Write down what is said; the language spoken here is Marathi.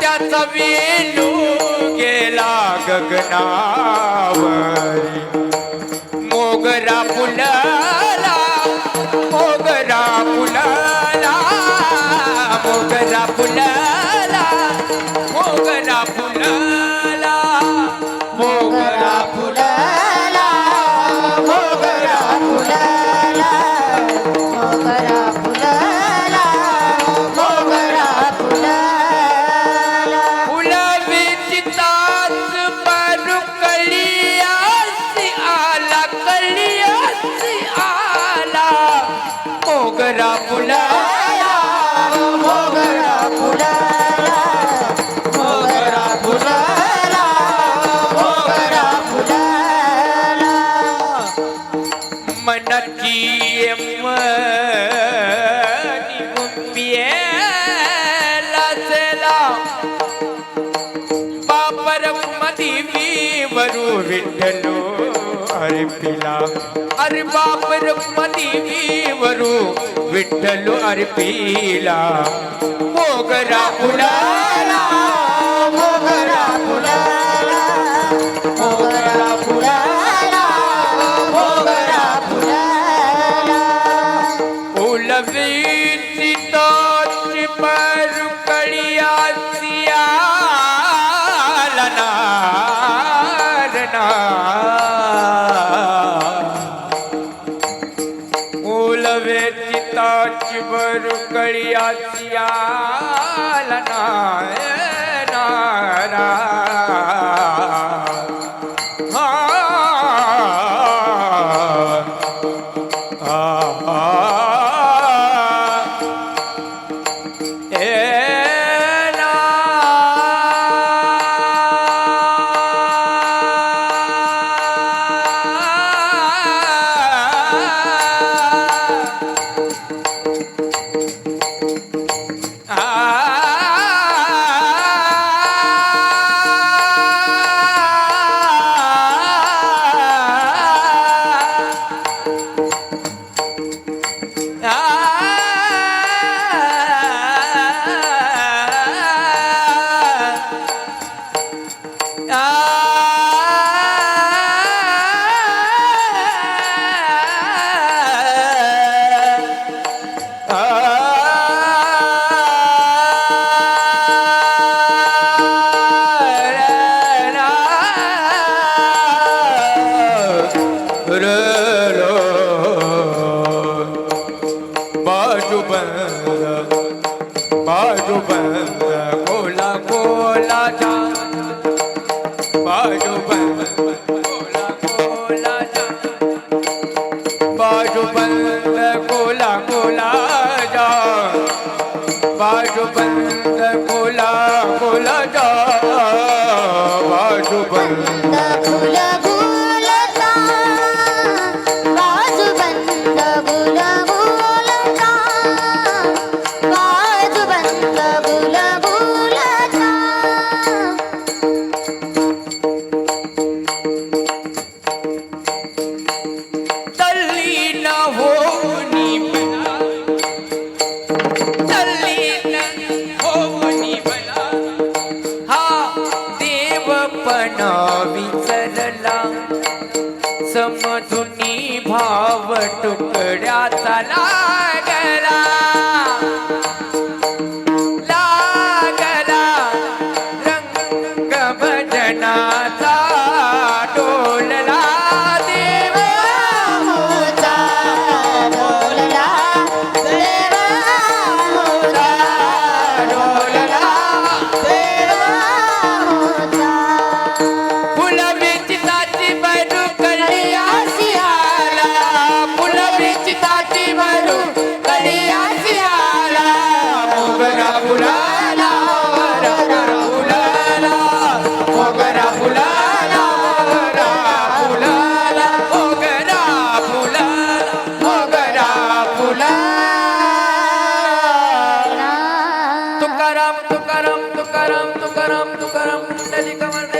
त्याचा वेणू गेला गगनावरी. मोगरा फुलाला मोगरा फुलाला मोगरा फुलाला मोगरा फुलाला मोगरा फुला मोगरा फुला मोगरा फुला मोगरा फुला मोगरा फुला मनकी विठ्ठलो अरे पिला। अरे बाप रुक्मणी वरू विठ्ठल अर्पिला मोगरा उडाला સવે ચિતા ચિબર કળિયા ચિયાલ નારાયણ बंद बोला बोला जा बाजू बंद बोला बोला जा बाजू बंद बोला विसरला समधुनी भाव तुकड्या चला लागला. volver.